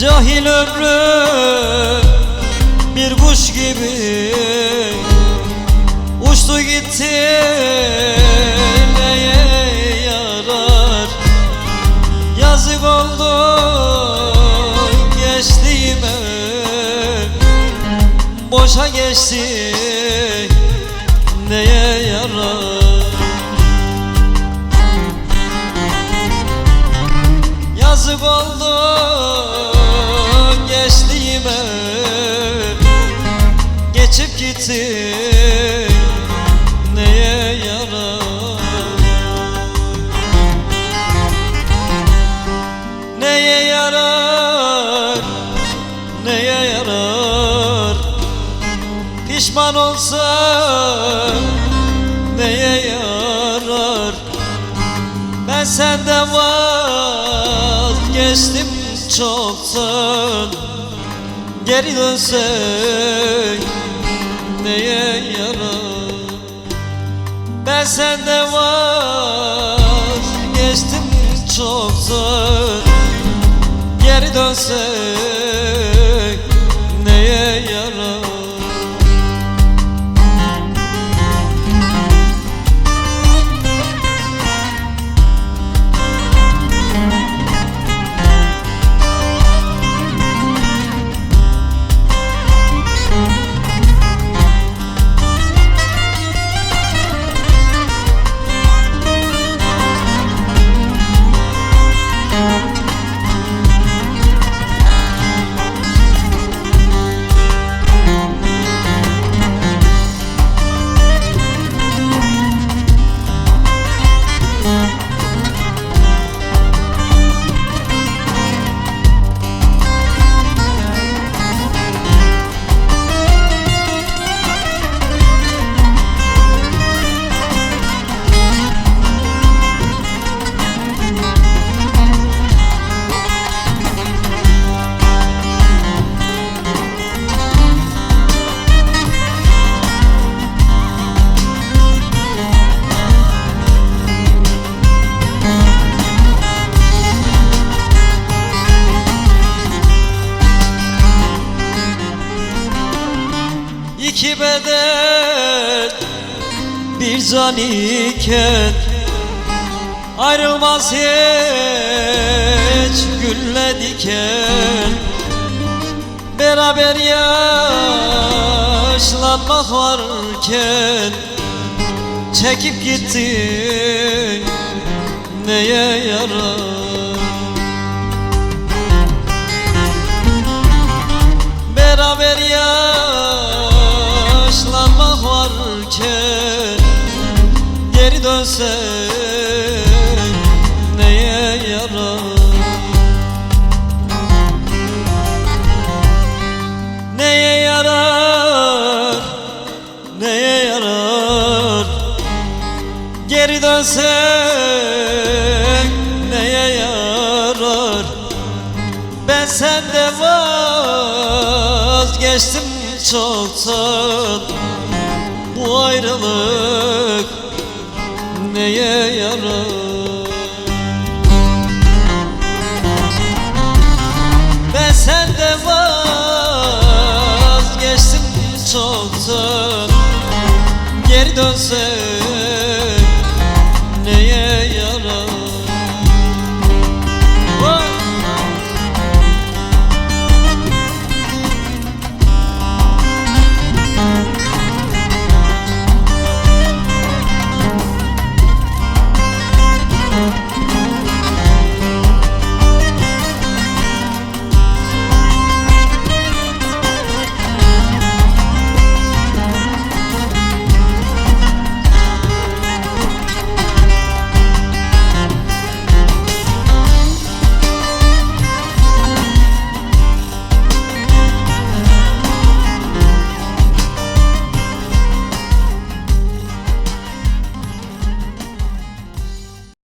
Cahil ömrüm bir kuş gibi. Uçtu gitti neye yarar? Yazık oldu geçtiğime Boşa geçti neye yarar? Yazık oldu gitti neye yarar? Neye yarar? Neye yarar? Pişman olsam Neye yarar? Ben senden vazgeçtim çoktan. Geri dönsek neye yarar? Ben senden vazgeçtim çoktan Geri dönsek İki beden bir can iken Ayrılmaz hiç gülle diken. Beraber yaşlanmak varken Çekip gittin neye Geri dönsek neye yarar? Neye yarar? Neye yarar? Geri dönsek neye yarar? Ben sende vazgeçtim çoktan. Bu ayrılık neye yarar Ve sen de vazgeçtin çoktan. Geri dönsen